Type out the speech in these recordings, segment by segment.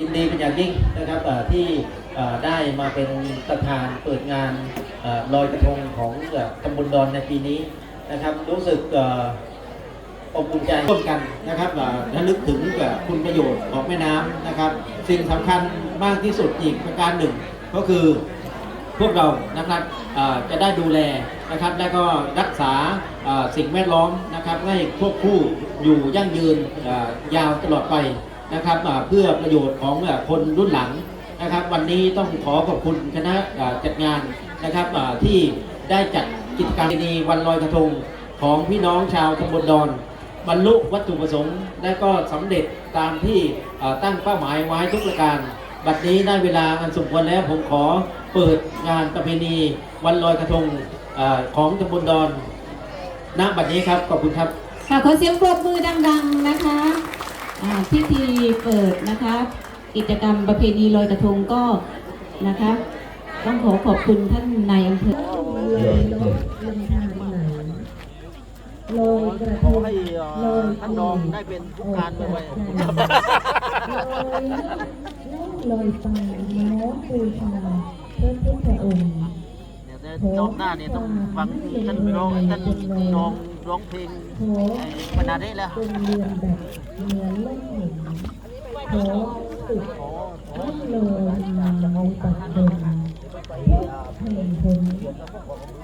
ยินดีเป็นอย่างยิ่งนะครับที่ได้มาเป็นประธานเปิดงานลอยกระทงของตำบลดอนในปีนี้นะครับ รู้สึกอบอุ่นใจร่วมกันนะครับและลึกถึงคุณประโยชน์ของแม่น้ำนะครับ สิ่งสำคัญมากที่สุดอีกประการหนึ่ง ก็คือพวกเรานะครับจะได้ดูแลนะครับ และก็รักษาสิ่งแวดล้อมนะครับให้ควบคู่อยู่ยั่งยืนยาวตลอดไป นะครับเพื่อประโยชน์ของคนรุ่นหลังนะครับ วันนี้ต้องขอขอบคุณคณะจัดงานนะครับที่ได้จัดกิจกรรมดีวันลอยกระทงของพี่น้องชาวตำบลดอนบรรลุวัตถุประสงค์ และก็สำเร็จตามที่ตั้งเป้าหมายไว้ทุกประการ บัดนี้ได้เวลาอันสมควรแล้วผมขอเปิดงานประเพณีวันลอยกระทงอของตำบลดอนณบัดนี้ครับ ขอบคุณครับขอเสียงปรบมือดัง ๆ นะคะ พิธีเปิดนะคะกิจกรรมประเพณีลอยกระทงก็นะคะต้องขอขอบคุณท่านนายอำเภอลอยลอยทงหนลอยกระทงท่านรองได้เป็นผู้การไปลอยลอยไปน้อมบูชาพระพุทธองค์รอบหน้าเนี่ยต้องฟังท่านรองท่านรอง ร้องเพลงมานาได้แล้ว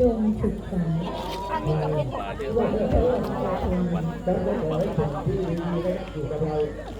จงศึกษาวันนวันวันวันวันวันวันวันวันวันวัน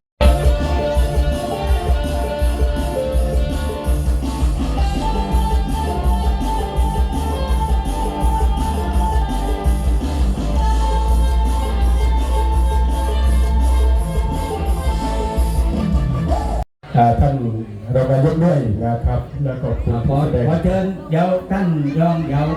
ท่านรองนายกด้วยนะครับแล้วก็ขอเชิญเดี๋ยวท่านยองเดี๋ยว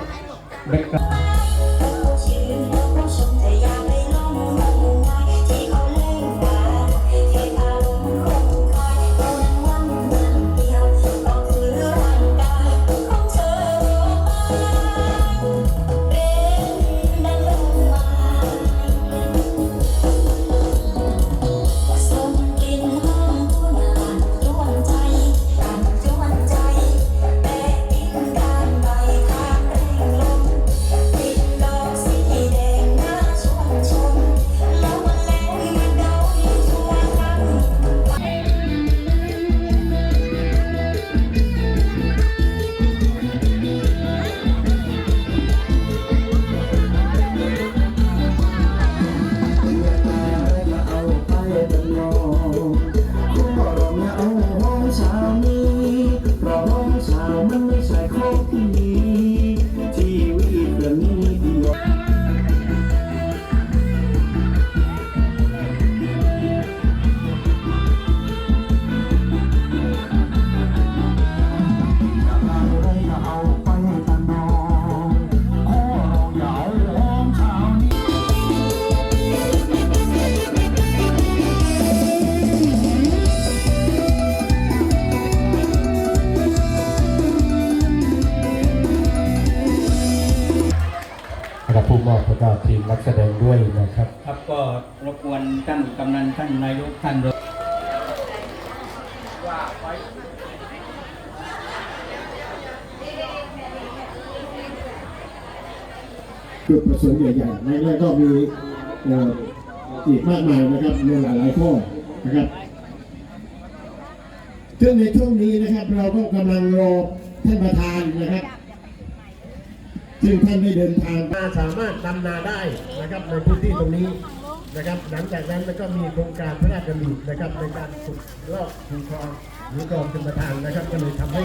รบกวนท่านกำนันท่านนายกท่านด้วยจุดประสงค์ใหญ่ๆในนี้ก็มีอีกมากมายนะครับในหลายๆข้อนะครับซึ่งในช่วงนี้นะครับ เราก็กำลังรอท่านประธานนะครับซึ่งท่านได้เดินทางมาสามารถดำนาได้นะครับในพื้นที่ตรงนี้ นะครับ หลังจากนั้นแล้วก็มีโครงการพระราชดำรินะครับในการขุดลอกคูคลองหรือกองชนประทานนะครับ ก็เลยทำให้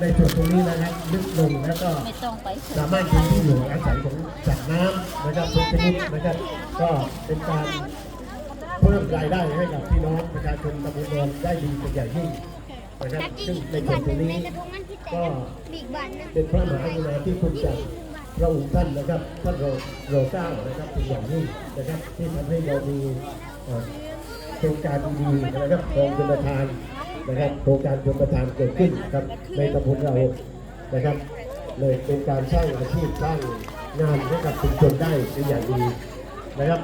ในส่วนตรงนี้นะครับลึกลงแล้วก็สามารถเป็ที่อยู่อาศัยของจากน้ำนะครับทุกชนิดนะครับ ก็เป็นการเพิ่มรายได้ให้กับพี่น้องประชาชนตำบลนนได้ดีเป็นอย่างยิ่งนะครับซึ่งในส่วนตรงนี้ก็เป็นพระมหากรุณาธิคุณจาก พระองค์ท่านนะครับท่านโรโรเก้านะครับเป็นอย่างนี้นะครับ ที่ทำให้เรามีโครงการดีๆนะครับกองชนประทานนะครับโครงการชนประทานเกิดขึ้นครับในตำบลเรานะครับเลยเป็นการสร้างอาชีพสร้างงานให้กับชุมชนได้เป็นอย่างดีนะครับ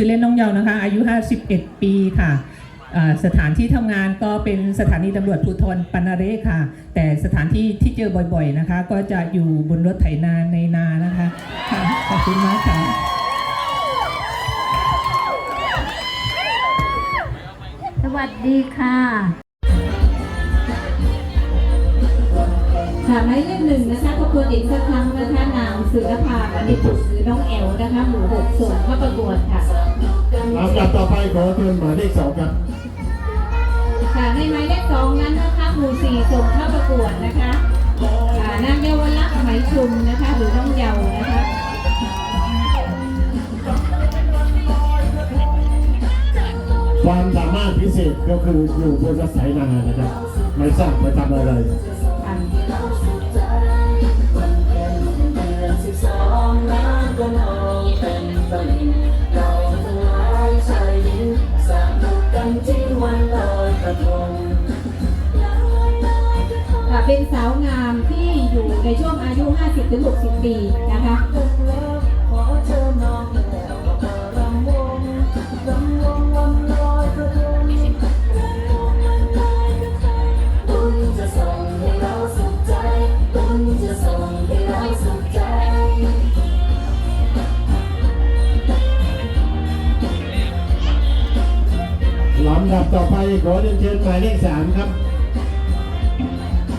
ชื่อชื่อเล่นน้องเยาว์นะคะ อายุ 51 ปีค่ะอ่าสถานที่ทำงานก็เป็นสถานีตำรวจภูธรปันนาเรศค่ะ แต่สถานที่ที่เจอบ่อยๆนะคะ ก็จะอยู่บนรถไถนาในนานะคะค่ะขอบคุณมากค่ะสวัสดีค่ะค่ะหมายเลขหนึ่งนะคะ ขอบคุณอีกสักครั้งนะคะนางสุรภาอนิจุหรือน้องแอลนะคะหมู่หกส่งเข้าประกวดค่ะลำดับต่อไปขอเชิญหมายเลขสองครับค่ะในหมายเลขสองนั้นนะคะหมู่สี่ส่งเข้าประกวดนะคะอ่านางเยาวลักษณ์ไหมชุมนะคะหรือน้องเยาวนะคะความสามารถพิเศษก็คืออยู่บนรถไถนานะครับ ไม่ทราบไปทำอะไร เป็นสาวงามที่อยู่ในช่วงอายุ 50-60 ปีนะคะลำดับต่อไปขอเรียนเชิญหมายเลขสามครับ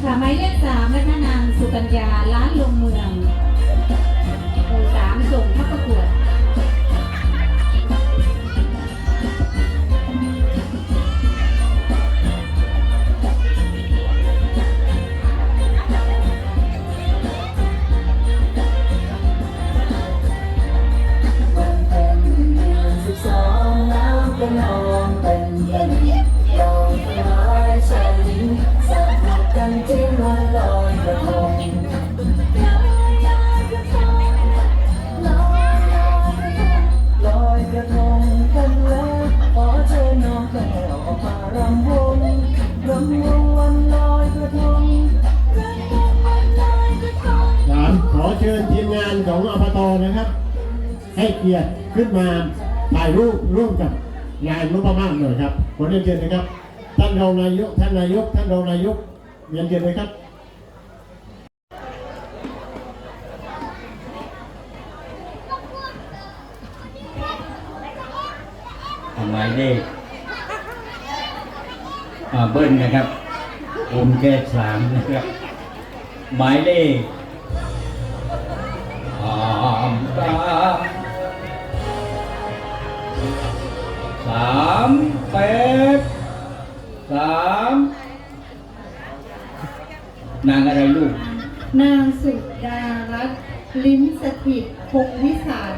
ค่ะหมายเลขสามนะคะนางสุกัญญาล้านลงเมืองหมู่สามส่งเข้าประกวด ของอบตนะครับ ให้เกียรติขึ้นมาถ่ายรูปร่วมกับนายนุพมาศหน่อยครับขอเรียนเชิญนะครับ ท่านรองนายก ท่านนายก ท่านรองนายกเรียนเชิญเลยครับหมายเลขอ่เบิ้ลนะครับโอมแค่สามนะครับ หมายเลขามสามสามแปดสามนางอะไรลูก นางสุดารัตน์ลิ้มสถิตคงวิสาร